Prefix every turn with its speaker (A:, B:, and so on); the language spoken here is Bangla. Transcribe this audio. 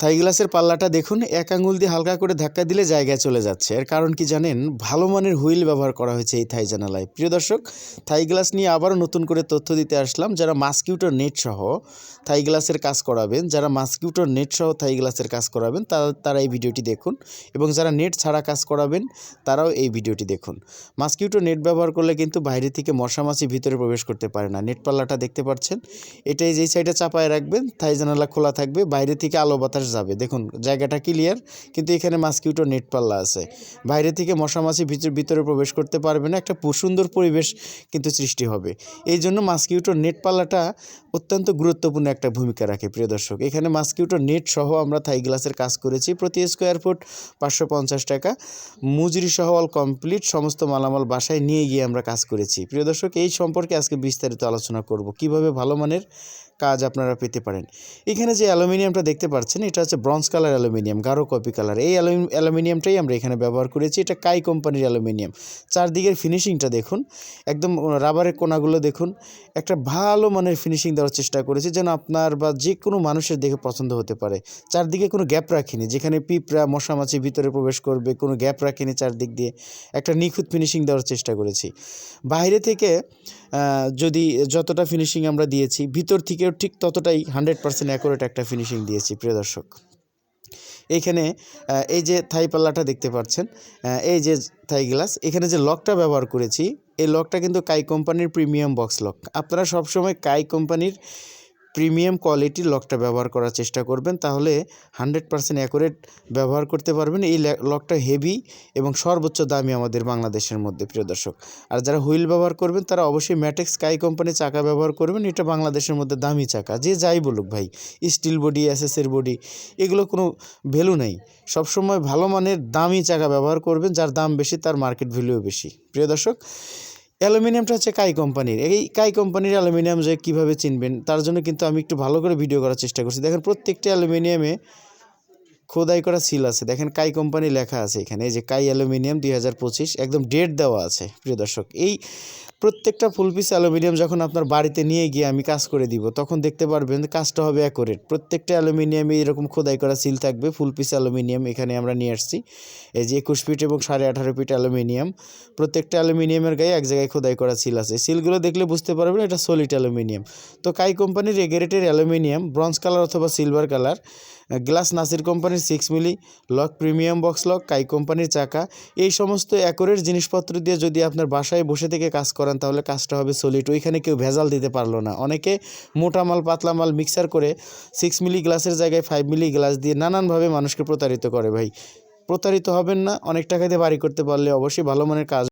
A: থাই গ্লাসের পাল্লাটা দেখুন, এক আঙুল দিয়ে হালকা করে ধাক্কা দিলে জায়গায় চলে যাচ্ছে। এর কারণ কি জানেন? ভালো মানের হুইল ব্যবহার করা হয়েছে এই থাই জানালায়। প্রিয় দর্শক, থাই গ্লাস নিয়ে আবারও নতুন করে তথ্য দিতে আসলাম। যারা মাস্কিউটো নেট সহ থাই গ্লাসের কাজ করাবেন, যারা মাস্কিউটো নেট সহ থাই গ্লাসের কাজ করাবেন তারা এই ভিডিওটি দেখুন। এবং যারা নেট ছাড়া কাজ করাবেন, তারাও এই ভিডিওটি দেখুন। মাস্কিউটো নেট ব্যবহার করলে কিন্তু বাইরে থেকে মশামাছি ভিতরে প্রবেশ করতে পারে না। নেট পাল্লাটা দেখতে পাচ্ছেন? এটাই যেই সাইডে চাপায় রাখবেন, থাই জানালা খোলা থাকবে, বাইরে থেকে আলো বাতাস যাবে। দেখুন, জায়গাটা ক্লিয়ার কিন্তু এখানে মাস্কিউটো নেট পাল্লা আছে। বাইরে থেকে মশামাছি ভিতরে ভিতরে প্রবেশ করতে পারবে না, একটা সুন্দর পরিবেশ কিন্তু সৃষ্টি হবে। এই জন্য মাস্কিউটো নেট পাল্লাটা অত্যন্ত গুরুত্বপূর্ণ একটা ভূমিকা রাখে, প্রিয় দর্শক। এখানে মাস্কিউটো নেট সহ আমরা থাই গ্লাসের কাজ করেছি। প্রতি স্কোয়ার ফুট পাঁচশো পঞ্চাশ টাকা। মজুরি সহ অল কমপ্লিট সমস্ত মালামাল বাসায় নিয়ে গিয়ে আমরা কাজ করেছি। প্রিয় দর্শক, এই সম্পর্কে আজকে বিস্তারিত আলোচনা করব। কীভাবে ভালো মানের কাজ আপনারা পেতে পারেন। এখানে যে অ্যালুমিনিয়ামটা দেখতে পাচ্ছেন, এটা হচ্ছে ব্রঞ্জ কালার অ্যালুমিনিয়াম, গাঢ় কপি কালার। এই অ্যালুমি- অ্যালুমিনিয়ামটাই আমরা এখানে ব্যবহার করেছি। এটা কাই কোম্পানির অ্যালুমিনিয়াম। চারদিকের ফিনিশিংটা দেখুন। একদম রাবারের কোনাগুলো দেখুন। একটা ভালো মানের ফিনিশিং দেওয়ার চেষ্টা করেছি যেন আপনার বা যে কোনো মানুষের দেখে পছন্দ হতে পারে। চারদিকে কোনো গ্যাপ রাখিনি, যেখানে পিঁপড়া মশামাছি ভিতরে প্রবেশ করবে, কোনো গ্যাপ রাখিনি চারদিক দিয়ে। একটা নিখুঁত ফিনিশিং দেওয়ার চেষ্টা করেছি। বাইরে থেকে যদি যতটা ফিনিশিং আমরা দিয়েছি, ভিতর থেকেও ঠিক ততটাই হান্ড্রেড পার্সেন্ট অ্যাকুরেট একটা ফিনিশিং দিয়েছি, প্রিয় দর্শক। এইখানে এই যে থাই পাল্লাটা দেখতে পাচ্ছেন এই যে থাই গ্লাস, এখানে যে লকটা ব্যবহার করেছি এই লকটা কিন্তু কাই কোম্পানির প্রিমিয়াম বক্স লক আপনারা সবসময় কাই কোম্পানির প্রিমিয়াম কোয়ালিটির লকটা ব্যবহার করার চেষ্টা করবেন, তাহলে হান্ড্রেড পার্সেন্ট অ্যাকুরেট ব্যবহার করতে পারবেন। এই লকটা হেভি এবং সর্বোচ্চ দামি আমাদের বাংলাদেশের মধ্যে, প্রিয় দর্শক। আর যারা হুইল ব্যবহার করবেন, তারা অবশ্যই ম্যাটেক্স কাই কোম্পানির চাকা ব্যবহার করবেন। এটা বাংলাদেশের মধ্যে দামি চাকা, যে যাই বলুক ভাই স্টিল বডি এসএসের বডি এগুলো কোনো ভ্যালু নেই। সবসময় ভালো মানের দামি চাকা ব্যবহার করবেন, যার দাম বেশি, তার মার্কেট ভ্যালুও বেশি। প্রিয় দর্শক অ্যালুমিনিয়ামটা হচ্ছে কাই কোম্পানির। এই কাই কোম্পানির অ্যালুমিনিয়াম যে কীভাবে চিনবেন, তার জন্য কিন্তু আমি একটু ভালো করে ভিডিও করার চেষ্টা করছি। দেখেন প্রত্যেকটা অ্যালুমিনিয়ামে খোদাই করা সিল আছে। দেখেন কাই কোম্পানি লেখা আছে এখানে, এই যে কাই অ্যালুমিনিয়াম দুই হাজার পঁচিশ, একদম ডেট দেওয়া আছে, প্রিয় দর্শক। এই প্রত্যেকটা ফুল পিস অ্যালুমিনিয়াম যখন আপনার বাড়িতে নিয়ে গিয়ে আমি কাজ করে দিব, তখন দেখতে পারবেন কাজটা হবে অ্যাকোরেট প্রত্যেকটা অ্যালুমিনিয়ামে এরকম খোদাই করা সিল থাকবে ফুল পিস অ্যালুমিনিয়াম এখানে আমরা নিয়ে আসছি। এই যে একুশ ফিট এবং সাড়ে আঠারো ফিট অ্যালুমিনিয়াম প্রত্যেকটা অ্যালুমিনিয়ামের গায়ে এক জায়গায় খোদাই করা সিল আছে। সিলগুলো দেখলে বুঝতে পারবেন এটা সলিড অ্যালুমিনিয়াম তো কাই কোম্পানির রেগারেটের অ্যালুমিনিয়াম ব্রঞ্জ কালার অথবা সিলভার কালার গ্লাস নাসির কোম্পানির সিক্স মিলি লক প্রিমিয়াম বক্স লক কাই কোম্পানির চাকা, এই সমস্ত অ্যাকোরের জিনিসপত্র দিয়ে যদি আপনার বাসায় বসে থেকে কাজ করেন, তাহলে কাজটা হবে সলিড ওইখানে কেউ ভেজাল দিতে পারল না। অনেকে মোটা মাল, পাতলা মাল মিক্সার করে সিক্স মিলি গ্লাসের জায়গায় ফাইভ মিলি গ্লাস দিয়ে নানানভাবে মানুষকে প্রতারিত করে ভাই। প্রতারিত হবেন না, অনেক টাকা দিয়ে বাড়ি করতে পারলে অবশ্যই ভালো মানের কাজ